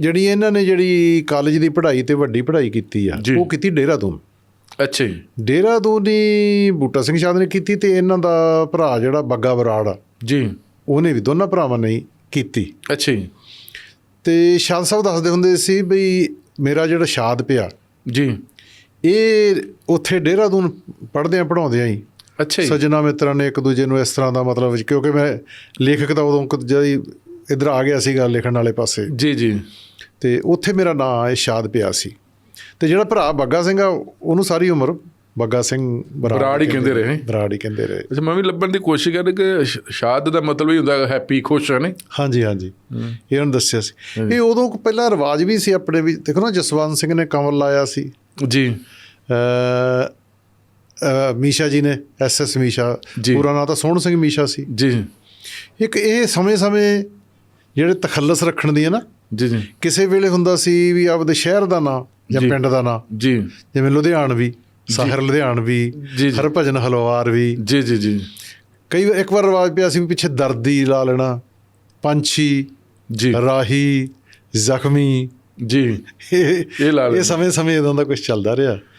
ਜਿਹੜੀ ਇਹਨਾਂ ਨੇ ਜਿਹੜੀ ਕਾਲਜ ਦੀ ਪੜ੍ਹਾਈ ਤੇ ਵੱਡੀ ਪੜ੍ਹਾਈ ਕੀਤੀ ਆ। ਉਹ ਕੀਤੀ ਡੇਰਾਦੂਨ ਅੱਛਾ ਜੀ। ਡੇਰਾਦੂਨ ਹੀ ਬੂਟਾ ਸਿੰਘ ਸ਼ਾਦ ਨੇ ਕੀਤੀ ਤੇ ਇਹਨਾਂ ਦਾ ਭਰਾ ਜਿਹੜਾ ਬੱਗਾ ਬਰਾੜ ਆ ਜੀ। ਉਹਨੇ ਵੀ ਦੋਨਾਂ ਭਰਾਵਾਂ ਨੇ ਕੀਤੀ। ਅੱਛਾ ਜੀ। ਤੇ ਸ਼ਾਦ ਸਾਹਿਬ ਦੱਸਦੇ ਹੁੰਦੇ ਸੀ ਵੀ ਮੇਰਾ ਜਿਹੜਾ ਸ਼ਾਦ ਪਿਆ ਜੀ। ਇਹ ਉੱਥੇ ਡੇਰਾਦੂਨ ਪੜ੍ਹਦੇ ਆ ਪੜਾਉਂਦੇ ਆ ਹੀ ਅੱਛਾ ਜੀ। ਸੱਜਣਾ ਮਿੱਤਰਾਂ ਨੇ ਇੱਕ ਦੂਜੇ ਨੂੰ ਇਸ ਤਰ੍ਹਾਂ ਦਾ ਮਤਲਬ ਕਿਉਂਕਿ ਮੈਂ ਲੇਖਕ ਤਾਂ ਉਦੋਂ ਜਦ ਇਧਰ ਆ ਗਿਆ ਸੀਗਾ ਲਿਖਣ ਵਾਲੇ ਪਾਸੇ। ਜੀ ਜੀ। ਤੇ ਉੱਥੇ ਮੇਰਾ ਨਾਂ ਇਹ ਸ਼ਾਦ ਪਿਆ ਸੀ। ਤੇ ਜਿਹੜਾ ਭਰਾ ਬੱਗਾ ਸਿੰਘ ਆ ਉਹਨੂੰ ਸਾਰੀ ਉਮਰ ਬੱਗਾ ਸਿੰਘ ਬਰਾੜ ਹੀ ਕਹਿੰਦੇ ਰਹੇ। ਬਰਾੜ ਹੀ ਕਹਿੰਦੇ ਰਹੇ। ਅੱਛਾ ਮੈਂ ਵੀ ਲੱਭਣ ਦੀ ਕੋਸ਼ਿਸ਼ ਕਰ ਕਿ ਸ਼ਾਦ ਦਾ ਮਤਲਬ ਹੀ ਹੁੰਦਾ ਹੈਪੀ ਖੁਸ਼ ਹੈ ਨੇ ਹਾਂਜੀ ਹਾਂਜੀ। ਇਹ ਉਹਨੂੰ ਦੱਸਿਆ ਸੀ। ਇਹ ਉਦੋਂ ਪਹਿਲਾਂ ਰਿਵਾਜ ਵੀ ਸੀ ਆਪਣੇ ਵੀ। ਦੇਖੋ ਨਾ ਜਸਵੰਤ ਸਿੰਘ ਨੇ ਕਮਲ ਲਾਇਆ ਸੀ। ਜੀ। ਅ ਮੀਸ਼ਾ ਜੀ ਨੇ ਐਸ ਐਸ ਮੀਸ਼ਾ। ਪੂਰਾ ਨਾਂ ਤਾਂ ਸੋਹਣ ਸਿੰਘ ਮੀਸ਼ਾ ਸੀ। ਜੀ। ਇੱਕ ਇਹ ਸਮੇਂ-ਸਮੇਂ ਜਿਹੜੇ ਤਖੱਲਸ ਰੱਖਣ ਦੀ ਹੈ ਨਾ? ਜੀ ਜੀ। ਕਿਸੇ ਵੇਲੇ ਹੁੰਦਾ ਸੀ ਵੀ ਆਪਦੇ ਸ਼ਹਿਰ ਦਾ ਨਾਂ ਜਾਂ। ਪਿੰਡ ਦਾ ਨਾਂ। ਜੀ। ਜਿਵੇਂ ਲੁਧਿਆਣਵੀ ਸਾਹਿਰ ਲੁਧਿਆਣਵੀ। ਹਰਭਜਨ ਹਲਵਾਰ ਵੀ। ਜੀ ਜੀ ਜੀ। ਕਈ ਵਾਰ ਇੱਕ ਵਾਰ ਰਿਵਾਜ ਪਿਆ ਸੀ ਵੀ ਪਿੱਛੇ ਦਰਦੀ ਲਾ ਲੈਣਾ ਪੰਛੀ ਜੀ। ਰਾਹੀ ਜ਼ਖਮੀ। ਜੀ। ਇਹ ਇਹ ਲਾ ਇਹ ਲੈਣਾ। ਸਮੇਂ ਸਮੇਂ ਇਦਾਂ ਦਾ ਕੁਝ ਚੱਲਦਾ ਰਿਹਾ।